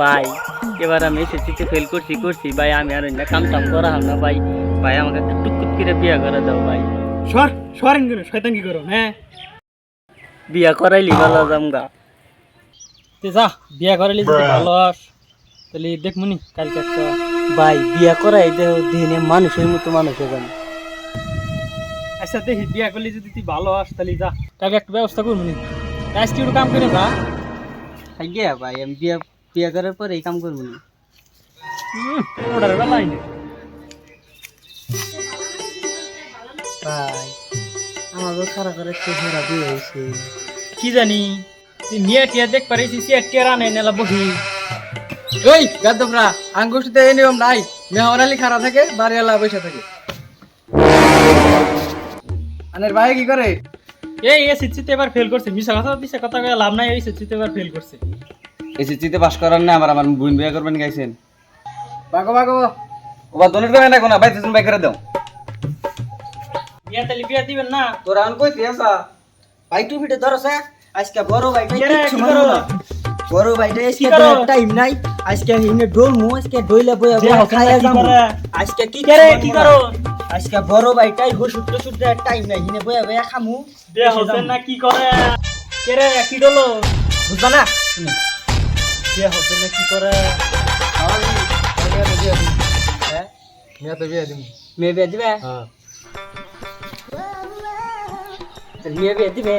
ভাই এবার আমি এসএসসিতে ফেল করছি করছি ভাই আমি আর অন্য কাম টাম করা হাম না ভাই। ভাই আমাকে একটা টুকুত করে বিয়া করে দাও ভাই। সর সরেন কেন শয়তান কি করো হ্যাঁ। বিয়া করাইলি ভালো জামগা তে যা বিয়া করাইলি যদি ভালো আস তাহলে দেখমুনি কালকে একটা। ভাই বিয়া করাই দেহ দিনে মানুষের মতো মানুষ হবে আচ্ছা দেখি বিয়া করলে যদি তুই ভালো আস তাহলে যা। কালকে একটা ব্যবস্থা করব আজকে একটু কাম করে যা। গিয়া ভাই আমি বিয়া বিয়া করার পরে এই কাম করব না। ওটার বেলায় নেই ভাই আমারও খারাপ করে চেহারা বিয়ে হয়েছে কি জানি তুই নিয়ে টিয়া দেখ পারিস টিয়া রানে নেলা বহি। ওই গাদ্দবরা আঙ্গুষ্টিতে এই নিয়ম নাই। মেহরালি খাড়া থাকে বাড়িওয়ালা বসে থাকে। আনের ভাই কি করে? এই এ সিচিতে এবার ফেল করছে। মিশা কথা মিশা কথা লাভ নাই এই সিচিতে এবার ফেল করছে। এসএসসিতে পাস করার না আমার আমার বোন বিয়ে করবেন গাইছেন। বাগো বাগো ওবা দনের তো না কোনা বাইতে তুমি বাই করে দাও। বিয়া তাহলে বিয়া দিবেন না? তোরা আন কই দিয়াসা ভাই টু ফিটে ধরো স্যার। আজকে বড় ভাই কে রে, কি করো? বড় ভাইটা কি করো? টাইম নাই। আজকে হিনে ডোল মু আজকে ডইলা বইয়া বইয়া হোক না খাইয়া কি করে? আজকে কি করো? আজকে বড় ভাইটাই ওষুধ টষুধ দেওয়ার টাইম নাই। হিনে বইয়া বইয়া খামু। বিয়া হচ্ছে না কি করে? কে রে কি ডলো? বুঝবা না? বিয়া হচ্ছে না কি করে হ্যাঁ মেয়ে তো বিয়ে দিমু মেয়ে বিয়ে দিবে হ্যাঁ মেয়ে বিয়ে দিবে